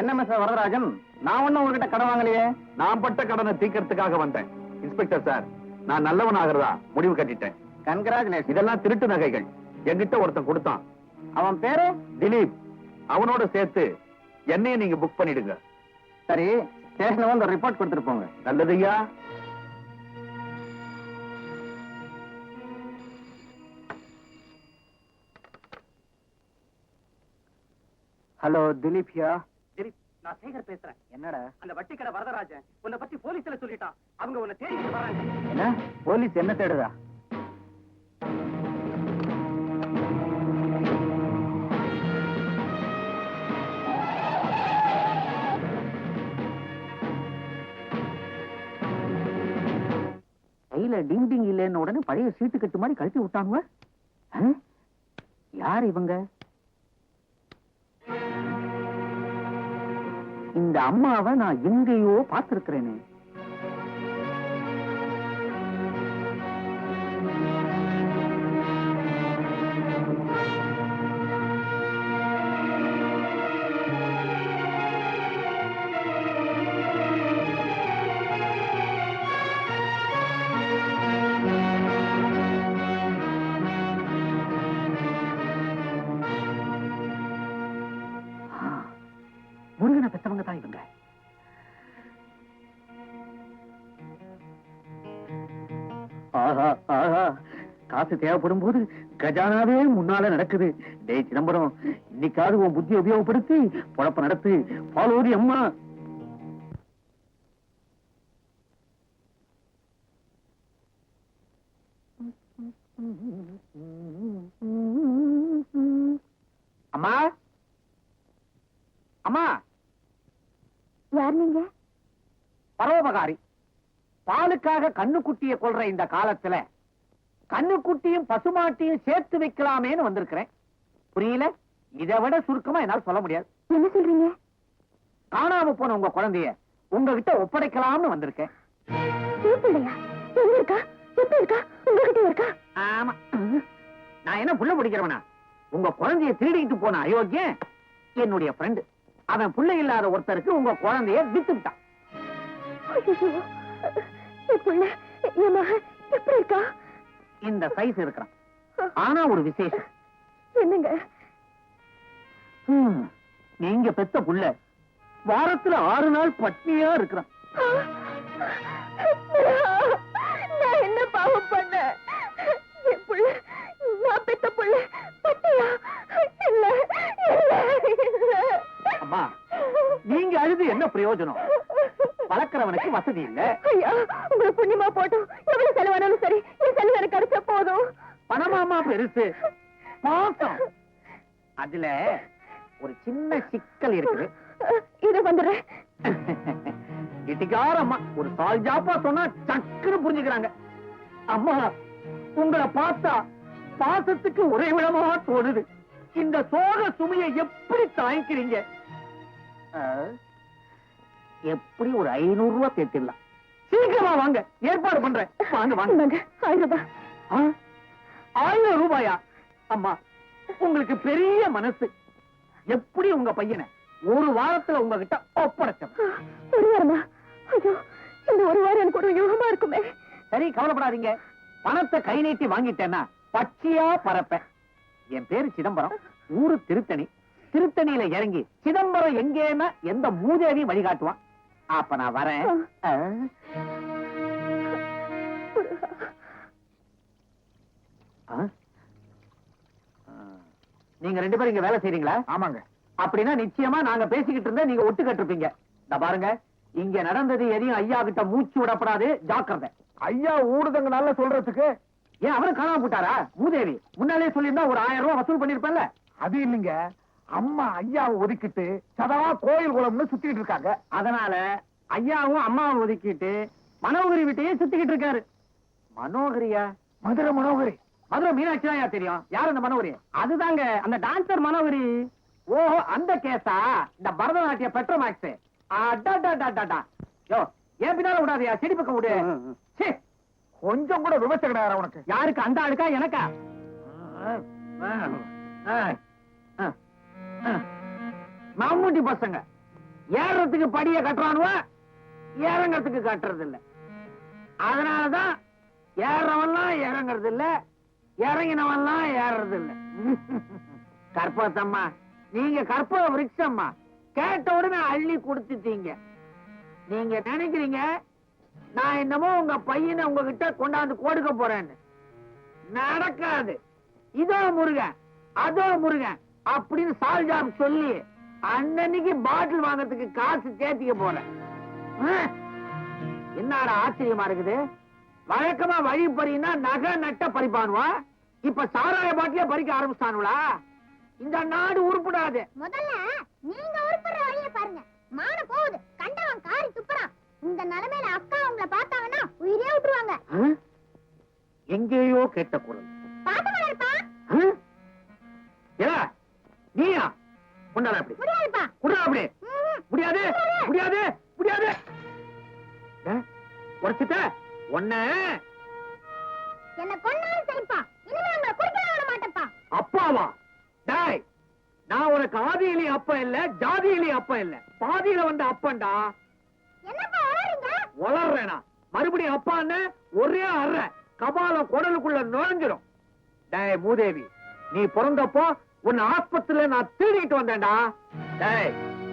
என்ன மிஸ்டர் வரதராஜன்? நான் ஒண்ணும் உங்ககிட்ட கடன் வாங்கலையே. நான் பட்ட கடனை தீக்கிறதுக்காக வந்தேன். இன்ஸ்பெக்டர் சார் நான் நல்லவன் ஆகிறதா? முடிவு கட்டிட்டேன். கன்கிராச்சுலேஷன் இதெல்லாம் திருட்டு நகைகள். என்கிட்ட ஒருத்தன் கொடுத்தான். அவன் பேரு? திலீப். அவனோட சேர்த்து என்னையும் நீங்க புக் பண்ணிடுங்க. சரி ஸ்டேஷன்ல வந்து ரிப்போர்ட் கொடுத்துட்டு போங்க. நல்லதுய்யா ஹலோ திலீப் யா நான் சேகர் பேசுறேன். என்னடா? அந்த வட்டிக்கடை வரதராஜன் உன்னை பத்தி போலீஸ்ல சொல்லிட்டான். அவங்க உன்னை தேடிட்டு வராங்க. என்ன? போலீஸ் என்ன தேடுதா? கையில டிங் டிங் இல்லைன்னு உடனே பழைய சீட்டு கட்டு மாதிரி கழட்டி விட்டானுவ? யார் இவங்க? இந்த அம்மாவை நான் எங்கேயோ பார்த்திருக்கிறேனே. ஆஹா ஆஹா. காசு தேவைப்படும் போது கஜானாவே முன்னால நடக்குது. டேய் சிதம்பரம் இன்னைக்காவது உன் புத்தியை உபயோகப்படுத்தி பொழப்ப நடத்து. பாலோதி அம்மா. அம்மா? அம்மா? யார் நீங்க? பரோபகாரி பாலுக்காக கண்ணுக்குட்டிய கொள்ற இந்த காலத்துல கண்ணுக்குட்டியும் பசுமாட்டியும் சேர்த்து வைக்கலாமேன்னு வந்திருக்கிறேன். புரியல? இதை விட சுருக்கமா என்னால சொல்ல முடியாது. என்ன சொல்றீங்க? காணாம போன உங்க குழந்தைய உங்ககிட்ட ஒப்படைக்கலாம்னு வந்திருக்கேன். ஆமா. நான் என்ன புள்ள பிடிக்கிறவனா? உங்க குழந்தைய திருடிக்கிட்டு போன அயோக்கியன் என்னுடைய ஃப்ரெண்டு அவன் புள்ளை இல்லாத ஒருத்தருக்கு உங்க குழந்தைய வித்து எப்படி இருக்கா? இந்த சைஸ் இருக்கிறான். ஆனா ஒரு விசேஷம். என்னங்க? நீங்க பெத்த புள்ள வாரத்துல ஆறு நாள் பட்னியா இருக்கிறான். நான் என்ன பாவம் பண்ண என் புள்ள நான் பெத்த புள்ள பட்டியா இல்ல இல்ல இல்ல. அம்மா நீங்க அழுது என்ன பிரயோஜனம்? வளர்க்கறவனுக்கு வசதி இல்ல. ஐயா உங்களுக்கு புண்ணியமா போட்டும். எவ்வளவு செலவானாலும் சரி என் செலவு எனக்கு கிடைச்சா போதும். பணமாமா பெருசு? பாசம் அதுல ஒரு சின்ன சிக்கல் இருக்குது. இது வந்துடுறேன். இட்டிக்கார அம்மா ஒரு சால் ஜாப்பா சொன்னா சக்குன்னு புரிஞ்சுக்கிறாங்க. அம்மா உங்களை பார்த்தா பாசத்துக்கு ஒரே விடமா தோணுது. இந்த சோக சுமையை எப்படி தாங்கிக்கிறீங்க? ஆ, எப்படி ஒரு ஐநூறு ரூபாய் தேத்திடலாம் சீக்கிரமா வாங்க ஏற்பாடு பண்றேன். வாங்க வாங்க. ஆயிரம் ரூபாய்? ஆயிரம் ரூபாயா? அம்மா உங்களுக்கு பெரிய மனசு. எப்படி உங்க பையனை ஒரு வாரத்துல உங்ககிட்ட ஒப்படைச்சேன் ஒரு வாரமா? ஐயோ இந்த ஒரு வாரம் எனக்கு ஒரு யோகமா இருக்குமே. சரி கவலைப்படாதீங்க. பணத்தை கை நீட்டி வாங்கிட்டேன்னா பச்சையா பறப்பேன். என் பேரு சிதம்பரம் ஊரு திருத்தணி. திருத்தணியில இறங்கி சிதம்பரம் எங்கேன்னா எந்த மூதேவி வழிகாட்டுவான். அப்ப நான் வரேன். நீங்க ரெண்டு பேரும் இங்க வேலை செய்றீங்களா? ஆமாங்க. அப்படின்னா நிச்சயமா நாங்க பேசிக்கிட்டு இருந்தா நீங்க ஒட்டு கட்டிருப்பீங்க. இந்த பாருங்க. இங்க நடந்தது எதையும் ஐயா கிட்ட மூச்சு விடப்படாது. ஜாக்கிரதை. ஐயா ஊடுதங்க நல்லா சொல்றதுக்கு. ஏன் அவரும் காணாம போட்டாரா மூதேவி முன்னாலே சொல்லியிருந்தா ஒரு ஆயிரம் ரூபாய் வசூல் பண்ணிருப்பேன்ல அது இல்லைங்க. அம்மா ஐயாவை ஒதுக்கிட்டு சதவா கோயில் குளம்னு சுத்திட்டு இருக்காங்க. அதனால ஐயாவும் அம்மாவும் ஒதுக்கிட்டு மனோகரி வீட்டையே சுத்திக்கிட்டு இருக்காரு. மனோகரியா? மதுரை மனோகரி. மதுரை மீனாட்சி தான் தெரியும். யார் அந்த மனோகரி? அதுதாங்க அந்த டான்சர் மனோகரி. ஓஹோ அந்த கேஸா? இந்த பரதநாட்டிய பெட்ரோமேக்ஸ். அடாடாடாடாடா யோ ஏன் பின்னால விடாதயா? செடி பக்கம் விடு. கொஞ்சம் கூட விவசாய கிடையாது உனக்கு யாருக்கு? அந்த ஆளுக்கா? எனக்கா? மம்முட்டி பசங்க. ஏறத்துக்கு படிய கட்டுறானுவ இறங்கறதுக்கு கட்டுறது இல்ல அதனாலதான் ஏறவன்லாம் இறங்குறது இல்ல இறங்கினவன்லாம் ஏறது இல்ல கற்பகத்தம்மா நீங்க கற்பக விருட்சம்மா. கேட்ட உடனே அள்ளி கொடுத்துட்டீங்க. நீங்க நினைக்கிறீங்க நான் என்னமோ உங்க பையனை உங்ககிட்ட கொண்டாந்து கொடுக்க போறேன்னு. நடக்காது. இதோ முருகன் அதோ முருகன். அப்படின்னு சால்ஜாப் சொல்லி அன்னன்னைக்கு பாட்டில் வாங்குறதுக்கு காசு சேர்த்திக்க போறேன்? என்னடா ஆச்சரியமா இருக்குது? வழக்கமா வழி பறினா நகை நட்ட பறிப்பானுவா? இப்ப சாராய பாட்டிலே பறிக்க ஆரம்பிச்சானுங்களா இந்த நாடு உருப்படாது. முதல்ல நீங்க உருப்படுற வழிய பாருங்க. மான போகுது. கண்டவன் காரி துப்புறான் இந்த நிலைமையில அக்கா உங்களை பார்த்தாங்கன்னா உயிரே விட்டுருவாங்க? எங்கேயோ கேட்ட குரல். பாத்து? ஏடா, நீயா? கொண்டாட அப்படி. குடுறா அப்படி. முடியாது முடியாது முடியாது. உடச்சிட்ட? ஒன்ன என்ன கொன்னாலும் சரிப்பா. இனிமே உங்களை குடிக்க விட மாட்டேப்பா அப்பாவா? டாய் நான் உனக்கு ஆதியிலே அப்ப இல்ல ஜாதியிலே அப்ப இல்ல. பாதியில வந்த அப்பன்டா. என்னப்பா வளரீங்க வளர்றேனா? மறுபடியும் அப்பான்னு ஒரே அற. கபாலம் குடலுக்குள்ள நுழைஞ்சிரும். டேய் மூதேவி நீ பிறந்தப்போ உன்னை ஆஸ்பத்திரியில நான் தேடிட்டு வந்தேன்டா. டேய்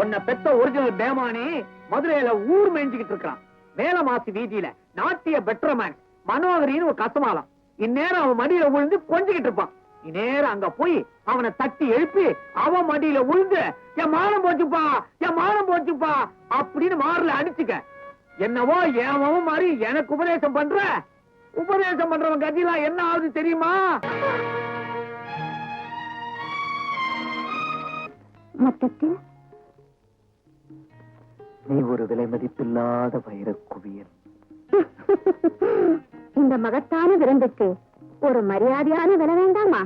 உன்னை பெத்த ஒரிஜினல் பேமானி மதுரையில ஊர் மேய்ஞ்சுக்கிட்டு இருக்கான் மேலமாசி வீதியில நாட்டிய பெட்ரமேன் மனோகரின்னு ஒரு கசமாலம் இந்நேரம் அவன் மடியில விழுந்து கொஞ்சிக்கிட்டு இருப்பான். இந்நேரம் நேரம் அங்க போய் அவனை தட்டி எழுப்பி அவன் மடியில விழுந்து என் மானம் போச்சுப்பா என் மானம் போச்சுப்பா அப்படின்னு மாறல அடிச்சுக்க. என்னவோ ஏவவும் மாதிரி எனக்கு உபதேசம் பண்ற. உபதேசம் பண்றவன் கதிலாம் என்ன ஆகுது தெரியுமா? மொத்தத்தில்? நீ ஒரு விலை மதிப்பில்லாத வைர குவியல் இந்த மகத்தான விருந்துக்கு ஒரு மரியாதையான விலை வேண்டாமா?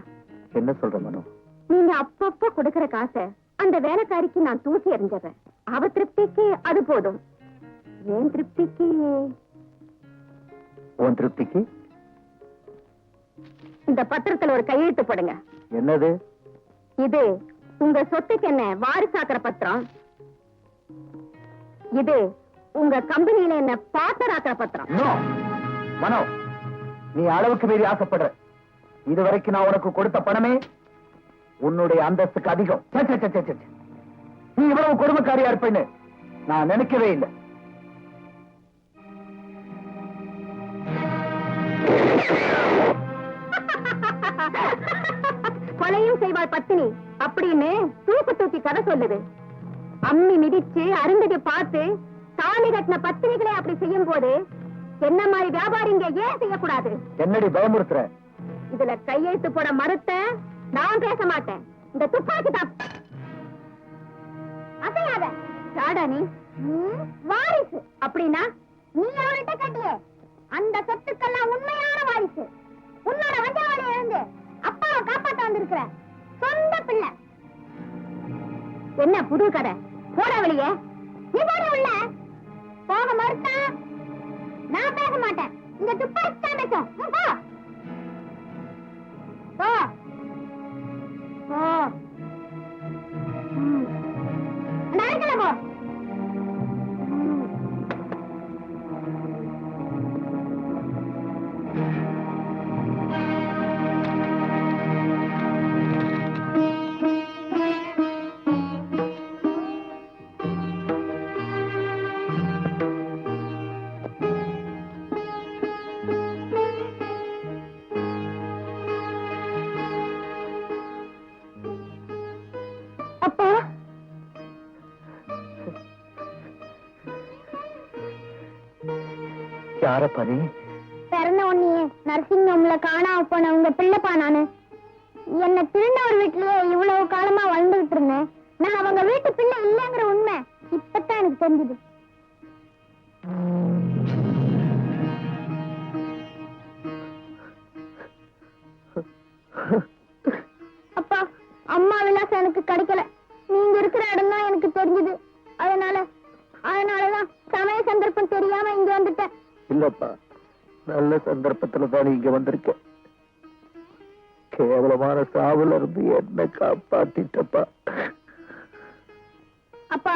என்ன சொல்ற மனோ? நீங்க அப்பப்ப கொடுக்கிற காசை அந்த வேலைக்காரிக்கு நான் தூக்கி எறிஞ்சிடுறேன். அவ திருப்திக்கு அது போதும். ஏன் திருப்திக்கு? உன் திருப்திக்கு? இந்த பத்திரத்துல ஒரு கையெழுத்து போடுங்க. என்னது? இது உங்க சொத்துக்கு என்ன வாரிசாக்கிற பத்திரம்? இது உங்க கம்பெனியில என்ன பாத்தராக்கிற பத்திரம்? மனோ நீ அளவுக்கு மீறி ஆசைப்படுற. இதுவரைக்கும் நான் உனக்கு கொடுத்த பணமே உன்னுடைய அந்தஸ்துக்கு அதிகம். நீ இவ்வளவு கொடுமைக்காரியா இருப்பேன்னு நான் நினைக்கவே இல்லை. கொலையும் செய்வாள் பத்தினி. அப்படின்னு தூக்கு தூக்கி கதை சொல்லுது. அம்மி மிதிச்சு அருந்ததி பார்த்து தாலி கட்டின பத்தினிகளே அப்படி செய்யும் போது என்ன மாதிரி வியாபாரிங்க ஏன் செய்யக்கூடாது? என்னடி பயமுறுத்துற? இதுல கையெழுத்து போட மறுத்த நான் பேச மாட்டேன். இந்த துப்பாக்கி தான் அசையாத சாடா நீ? ம், வாரிசு. அப்படின்னா நீ அவள்கிட்ட கட்டிய. அந்த சொத்துக்கெல்லாம் உண்மையான வாரிசு. உன்னோட இருந்து உட்கார்ந்து இருக்கிற சொந்த பிள்ளை. என்ன புது கதை? போட வெளியே. நீ போட உள்ள. போக மறுத்தா? நான் பேச மாட்டேன். இந்த துப்பாக்கி தான் பேசும் ம், போ. போ. யார பணி பிறந்த உன்னையே நர்சிங் ஹோம்ல காணாம போன உங்க பிள்ளைப்பா நானு. என்ன திருநவர் வீட்லயே இவ்வளவு காலமா வளர்ந்துகிட்டு இருந்தேன். நான் அவங்க வீட்டு பிள்ளை இல்லைங்கிற உண்மை இப்பதான் எனக்கு தெரிஞ்சது. சந்தர்ப்பத்துல தான் இங்க வந்திருக்க. கேவலமான சாவுல இருந்து என்ன காப்பாத்திட்டப்பா. அப்பா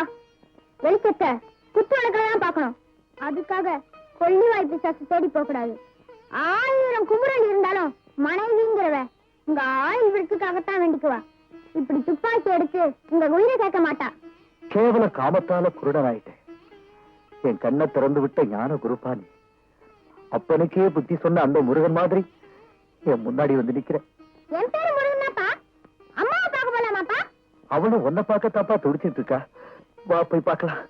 வெளிச்சத்தை குத்து விளக்கெல்லாம் பார்க்கணும். அதுக்காக கொள்ளி வாய்ப்பு சத்து தேடி போக கூடாது ஆயிரம் குமுறல் இருந்தாலும் மனைவிங்கிறவ உங்க ஆயுள் விருத்துக்காகத்தான் வேண்டிக்குவா. இப்படி துப்பாக்கி எடுத்து உங்க உயிரை கேட்க மாட்டா. கேவல காமத்தால குருடனாயிட்டேன். என் கண்ணை திறந்து விட்ட ஞான குருபானி அப்பனுக்கே புத்தி சொன்ன அந்த முருகன் மாதிரி என் முன்னாடி வந்து நிக்கிற. என் பேரு முருகனாப்பா? அம்மாவை பார்க்க போலாமாப்பா? அவளும் உன்னை பார்க்க தாப்பா துடிச்சிட்டு இருக்கா. வா போய் பார்க்கலாம்.